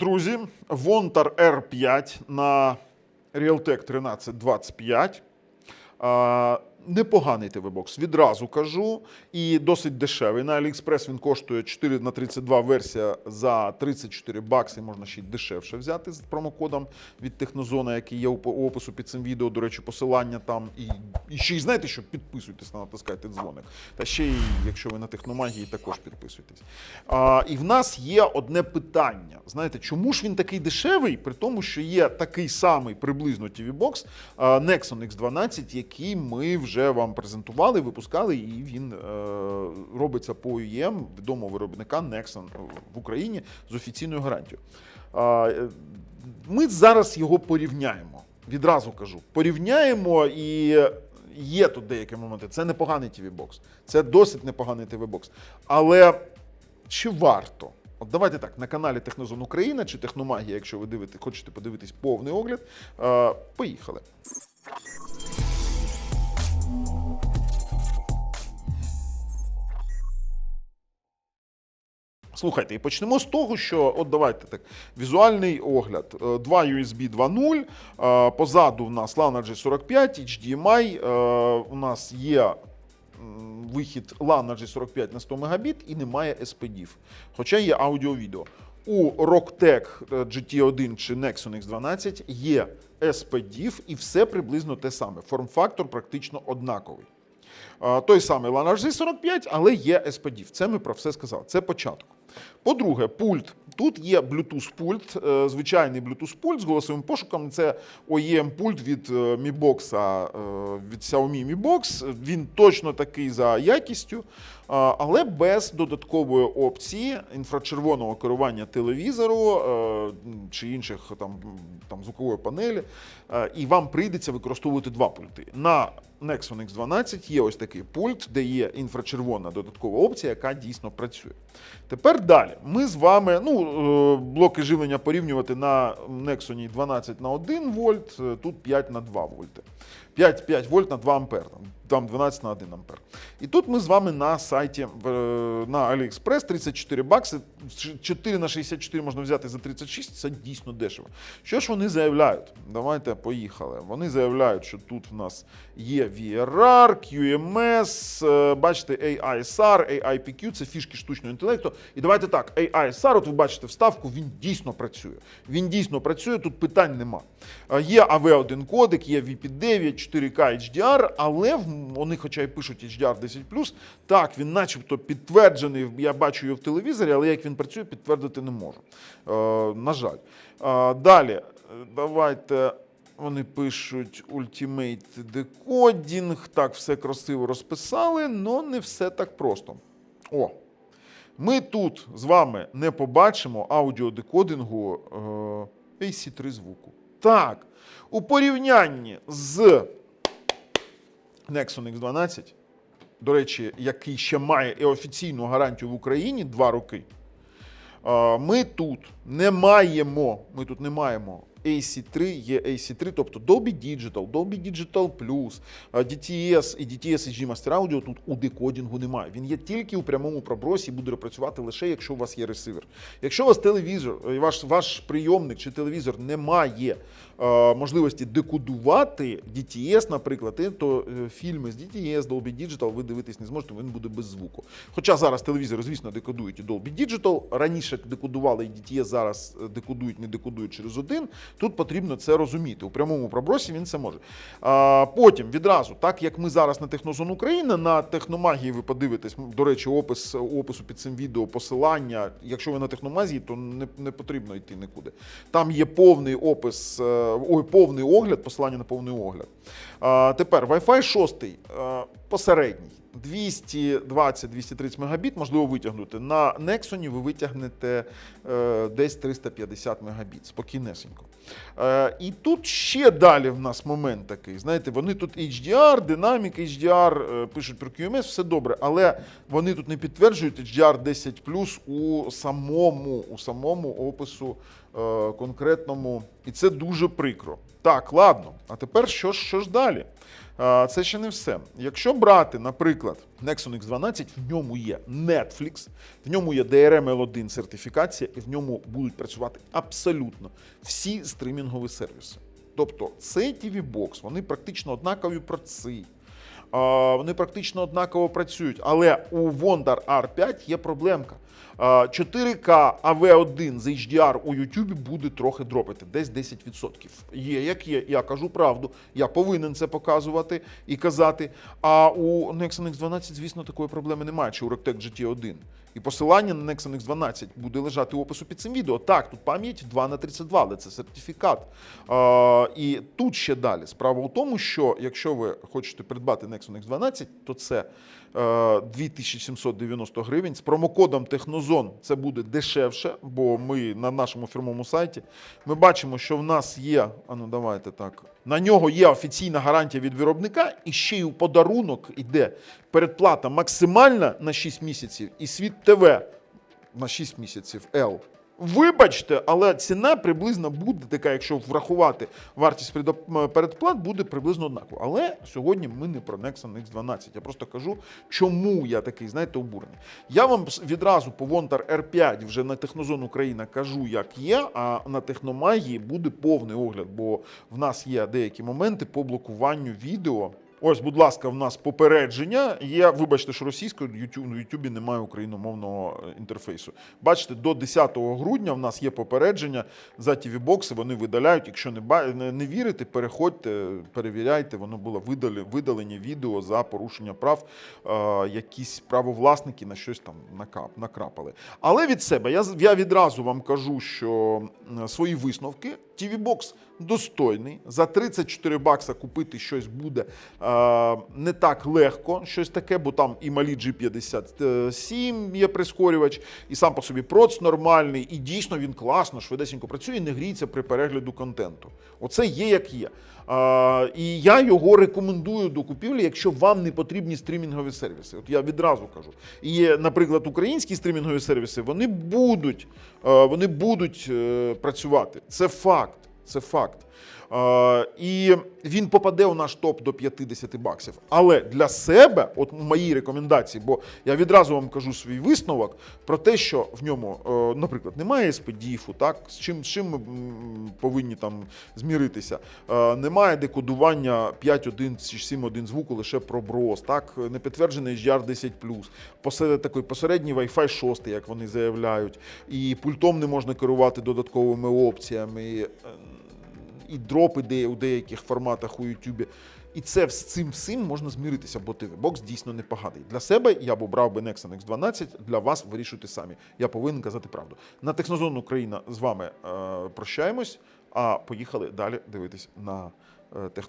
Друзі, Вонтар R5 на Realtek 1325. Непоганий ТВ-бокс, відразу кажу. І досить дешевий. На AliExpress він коштує 4 на 32 версія за 34 бакси. Можна ще й дешевше взяти з промокодом від Технозона, який є у опису під цим відео. До речі, посилання там. І, і ще й знаєте, що підписуйтесь, натискайте дзвоник. Та ще й, якщо ви на техномагії, також підписуйтесь. А, і в нас є одне питання. Знаєте, чому ж він такий дешевий, при тому, що є такий самий приблизно TV-бокс Nexon X12, який ми вже вам презентували, випускали, і він е, робиться по OEM відомого виробника Nexon в Україні з офіційною гарантією. Е, ми зараз його порівняємо. Відразу кажу, порівняємо і. Є тут деякі моменти. Це непоганий TV-бокс. Це досить непоганий TV-бокс. Але чи варто? От давайте так, на каналі Технозон Україна чи Техномагія, якщо ви дивите, хочете подивитись повний огляд. Е, поїхали. Слухайте, і почнемо з того, що от давайте так. Візуальний огляд. Е, Два USB 2.0. е, Позаду в нас LAN G45, HDMI. е, У нас є вихід LAN G45 на 100 Мбіт і немає SPDIF. Хоча є аудіо-відео. У Rocktech е, GT1 чи Nexon X12 є SPDIF і все приблизно те саме. Форм-фактор практично однаковий. Е, Той самий LAN HG45, але є SPDIF. Це ми про все сказали. Це початок. По-друге, пульт. Тут є Bluetooth пульт, е, звичайний Bluetooth пульт з голосовим пошуком. Це OEM пульт від е, Mi Box, е, від Xiaomi Mi Box. Він точно такий за якістю, але без додаткової опції інфрачервоного керування телевізору е, чи інших там, там звукової панелі. Е, І вам прийдеться використовувати два пульти. На Nexon X12 є ось такий пульт, де є інфрачервона додаткова опція, яка дійсно працює. Тепер далі. Ми з вами ну, е, блоки живлення порівнювати на Nexon 12 на 1 вольт, тут 5 на 2 вольти. 5, 5 вольт на 2 ампер, там, там 12 на 1 ампер. І тут ми з вами на сайті е, на AliExpress 34 бакси. 4 на 64 можна взяти за 36, це дійсно дешево. Що ж вони заявляють? Давайте поїхали. Вони заявляють, що тут в нас є VRR, QMS, е, бачите, AISR, AIPQ, це фішки штучного інтелекту. І давайте так, AISR, от ви бачите вставку, він дійсно працює. Він дійсно працює, тут питань нема. Е, Є AV1 кодек, є VP9, 4K HDR, але вони, хоча й пишуть HDR 10+, так, він начебто підтверджений, я бачу його в телевізорі, але як він працює, підтвердити не можу. Е, на жаль. Е, далі, давайте. Вони пишуть Ultimate Decoding, так все красиво розписали, але не все так просто. О, ми тут з вами не побачимо аудіодекодингу е, AC3 звуку. Так, у порівнянні з Nexon X12, до речі, який ще має і офіційну гарантію в Україні 2 роки. Ми тут не маємо, ми тут не маємо AC3, є AC3, тобто Dolby Digital, Dolby Digital Plus, DTS і DTS HG Master Audio тут у декодінгу немає. Він є тільки у прямому пробросі і буде працювати лише, якщо у вас є ресивер. Якщо у вас телевізор, е, ваш, ваш прийомник чи телевізор не має е, можливості декодувати DTS, наприклад, е, то е, фільми з DTS, Dolby Digital ви дивитись не зможете, він буде без звуку. Хоча зараз телевізори, звісно, декодують і Dolby Digital. Раніше декодували і DTS, зараз декодують, не декодують через один. Тут потрібно це розуміти. У прямому пробросі він це може. А, потім відразу, так як ми зараз на Технозон Україна, на техномагії ви подивитесь, до речі, опис опису під цим відео, посилання. Якщо ви на техномазії, то не, не потрібно йти нікуди. Там є повний опис, е, ой, повний огляд, посилання на повний огляд. А, тепер Wi-Fi 6 е, посередній. 220-230 мегабіт можливо витягнути. На Nexon ви витягнете е, десь 350 мегабіт, спокійнесенько. Е, і тут ще далі в нас момент такий. Знаєте, вони тут HDR, динамік HDR, е, пишуть про QMS, все добре, але вони тут не підтверджують HDR 10 у самому, у самому опису е, конкретному. І це дуже прикро. Так, ладно. А тепер що ж, що ж далі? Е, Це ще не все. Якщо брати, наприклад, Nexon X12, в ньому є Netflix, в ньому є DRM L1 сертифікація, і в ньому будуть працювати абсолютно всі стримінгові сервіси. Тобто цей TV Box, вони практично однакові проці. А, Вони практично однаково працюють. Але у Wondar R5 є проблемка. А, 4К AV1 з HDR у YouTube буде трохи дропити, десь 10%. Є, як є, я кажу правду. Я повинен це показувати і казати. А у Nexon X12, звісно, такої проблеми немає, чи у Rectec GT1. І посилання на Nexon X12 буде лежати у опису під цим відео. Так, тут пам'ять 2 на 32, але це сертифікат. А, і тут ще далі. Справа у тому, що якщо ви хочете придбати Nexon X12, то це е, 2790 гривень. З промокодом Технозон це буде дешевше, бо ми на нашому фірмовому сайті ми бачимо, що в нас є. А ну давайте так. На нього є офіційна гарантія від виробника, і ще й у подарунок іде передплата максимальна на 6 місяців і світ ТВ на 6 місяців L. Вибачте, але ціна приблизно буде така, якщо врахувати вартість передплат, буде приблизно однакова. Але сьогодні ми не про Nexon X12. Я просто кажу, чому я такий, знаєте, обурений. Я вам відразу по Вонтар R5 вже на Технозон Україна кажу, як є, а на Техномагії буде повний огляд, бо в нас є деякі моменти по блокуванню відео. Ось, будь ласка, в нас попередження. Є, вибачте, що російською на Ютубі немає україномовного е, інтерфейсу. Бачите, до 10 грудня в нас є попередження за tv бокси вони видаляють. Якщо не, не, вірите, переходьте, перевіряйте. Воно було видалені відео за порушення прав. Е, якісь правовласники на щось там накрапали. Але від себе я, я відразу вам кажу, що свої висновки. Tv бокс достойний. За 34 бакса купити щось буде е, не так легко, щось таке, бо там і малі G57 є прискорювач, і сам по собі проц нормальний, і дійсно він класно, швидесенько працює і не гріється при перегляду контенту. Оце є як є. І я його рекомендую до купівлі, якщо вам не потрібні стрімінгові сервіси. От я відразу кажу. І, наприклад, українські стрімінгові сервіси вони будуть, е, вони будуть е, працювати. Це факт. Це факт. Е, і він попаде у наш топ до 50 баксів. Але для себе, от мої рекомендації, бо я відразу вам кажу свій висновок про те, що в ньому, е, наприклад, немає SPDIF, так з чим, з чим ми повинні там зміритися. Е, Немає декодування 5.1 чи 7.1 звуку лише про брос, так не підтверджений HDR 10 посеред такий посередній Wi-Fi 6, як вони заявляють, і пультом не можна керувати додатковими опціями. І дропи де у деяких форматах у Ютубі. І це з цим всім можна зміритися, бо бокс дійсно непоганий. Для себе я б обрав би Nexon X12, для вас вирішуйте самі. Я повинен казати правду. На Технозон Україна з вами е, прощаємось, а поїхали далі дивитись на е, технології.